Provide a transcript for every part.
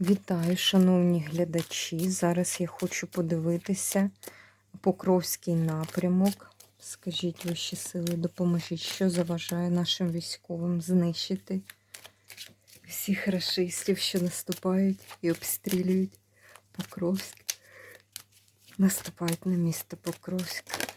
Вітаю, шановні глядачі. Зараз я хочу подивитися Покровський напрямок. Скажіть вищі сили, допоможіть, що заважає нашим військовим знищити всіх рашистів, що наступають і обстрілюють Покровськ. Наступають на місто Покровськ.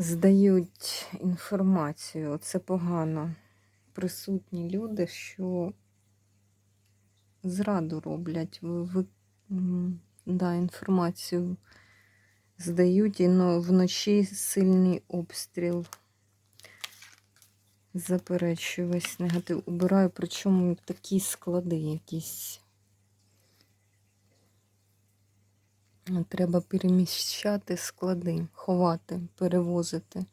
Здають інформацію. Це погано. Присутні люди, що зраду роблять. Ви, да, інформацію здають і но, вночі сильний обстріл. Заперечую весь негатив. Убираю, причому такі склади якісь. Треба переміщати склади, ховати, перевозити.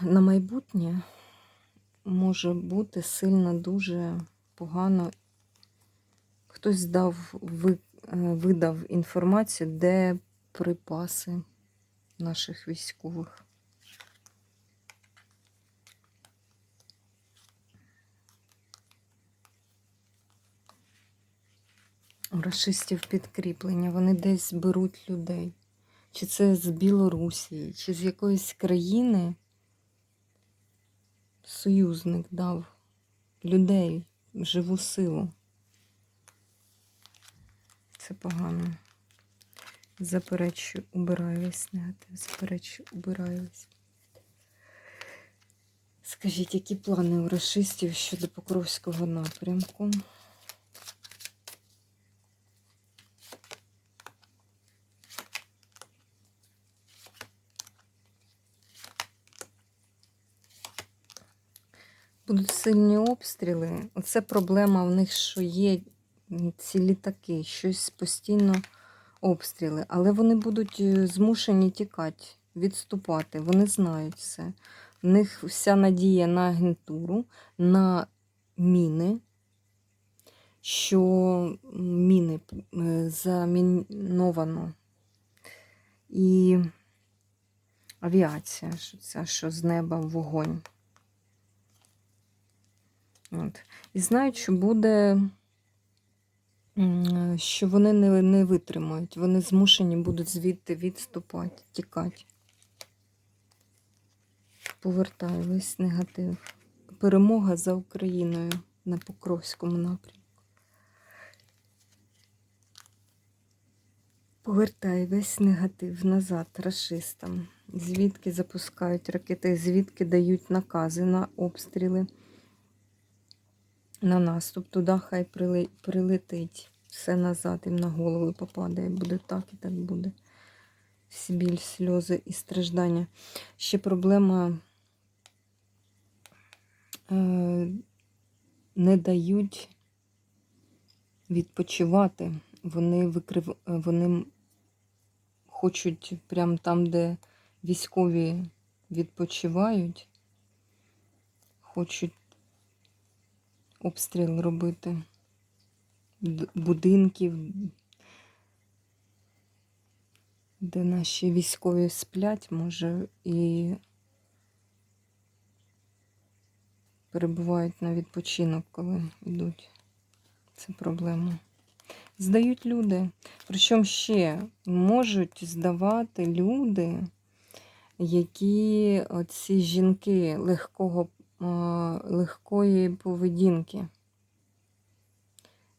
На майбутнє може бути сильно дуже погано. Хтось здав, ви- е, видав інформацію, де припаси наших військових. У рашистів підкріплення, вони десь беруть людей. Чи це з Білорусі, чи з якоїсь країни союзник дав людей, живу силу. Це погано. Заперечую, убираю весь негатив, заперечую, убираю. Скажіть, які плани у рашистів щодо Покровського напрямку? Сильні обстріли. Оце проблема в них, що є ці літаки, щось постійно обстріли. Але вони будуть е, змушені тікати, відступати. Вони знають все. В них вся надія на агентуру, на міни, що міни е, заміновано. І авіація, що це, що з неба вогонь. От. І знають, що буде, що вони не, не витримають, вони змушені будуть звідти відступати, тікати. Повертаю весь негатив. Перемога за Україною на Покровському напрямку. Повертаю весь негатив назад рашистам. Звідки запускають ракети, звідки дають накази на обстріли на наступ. Туди хай прилетить. Все назад їм на голову попадає. Буде так і так буде. Всі біль, сльози і страждання. Ще проблема е, не дають відпочивати. Вони викрив... вони хочуть прямо там, де військові відпочивають, хочуть обстріл робити будинків, де наші військові сплять, може, і перебувають на відпочинок, коли йдуть. Це проблема. Здають люди. Причому ще можуть здавати люди, які оці жінки легкого, легкої поведінки.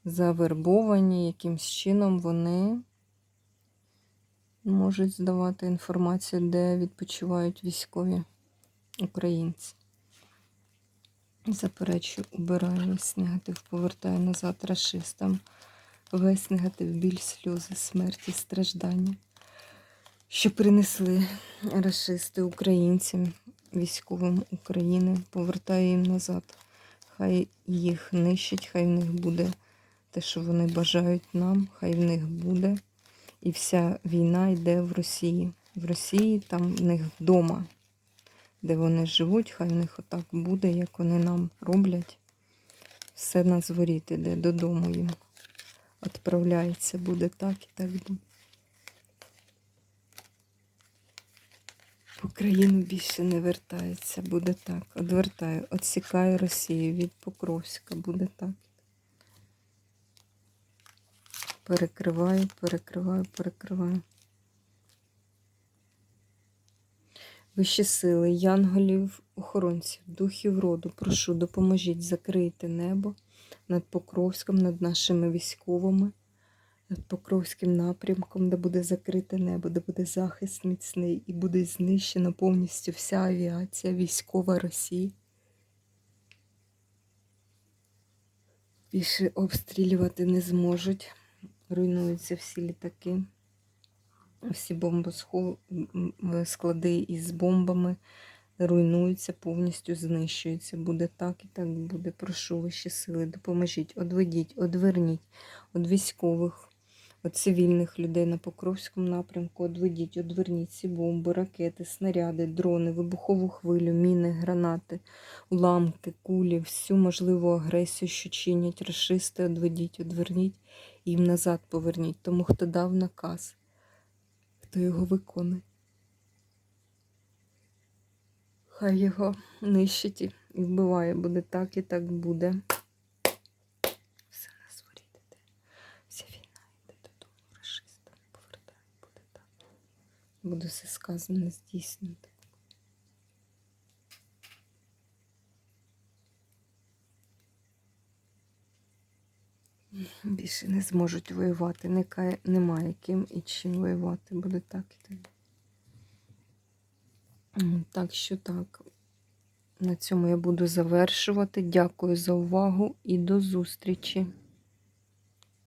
Завербовані якимсь чином вони можуть здавати інформацію, де відпочивають військові українці. Заперечую, убираю весь негатив, повертаю назад рашистам. Весь негатив, біль, сльози, смерті, страждання, що принесли рашисти українцям, військовим України, повертаю їм назад. Хай їх нищить, хай в них буде те, що вони бажають нам, хай в них буде. І вся війна йде в Росії. В Росії там в них вдома, де вони живуть, хай в них отак буде, як вони нам роблять. Все на зворіт іде додому їм. Відправляється, буде так і так Україну більше не вертається, буде так. Одвертаю, відсікаю Росію від Покровська, буде так. Перекриваю, перекриваю, перекриваю. Вищі сили, янголів, охоронців, духів роду, прошу, допоможіть закрити небо над Покровськом, над нашими військовими, над Покровським напрямком, де буде закрите небо, де буде захист міцний і буде знищена повністю вся авіація військова Росії. Більше обстрілювати не зможуть. Руйнуються всі літаки, всі бомбосхов... м, склади із бомбами руйнуються, повністю знищуються. Буде так і так буде. Прошу вищі сили, допоможіть, одведіть, одверніть від військових, цивільних людей на Покровському напрямку. Одведіть, одверніть ці бомби, ракети, снаряди, дрони, вибухову хвилю, міни, гранати, уламки, кулі, всю можливу агресію, що чинять рашисти, одведіть, одверніть і їм назад поверніть. Тому хто дав наказ, хто його виконує. Хай його нищить і вбиває, буде так і так буде. Все на зворіт іде. Вся війна йде додому, рашиста не повертає, буде так. Буде все сказане здійснити. Більше не зможуть воювати, немає ким і чим воювати. Буде так і так. Так що так. На цьому я буду завершувати. Дякую за увагу і до зустрічі!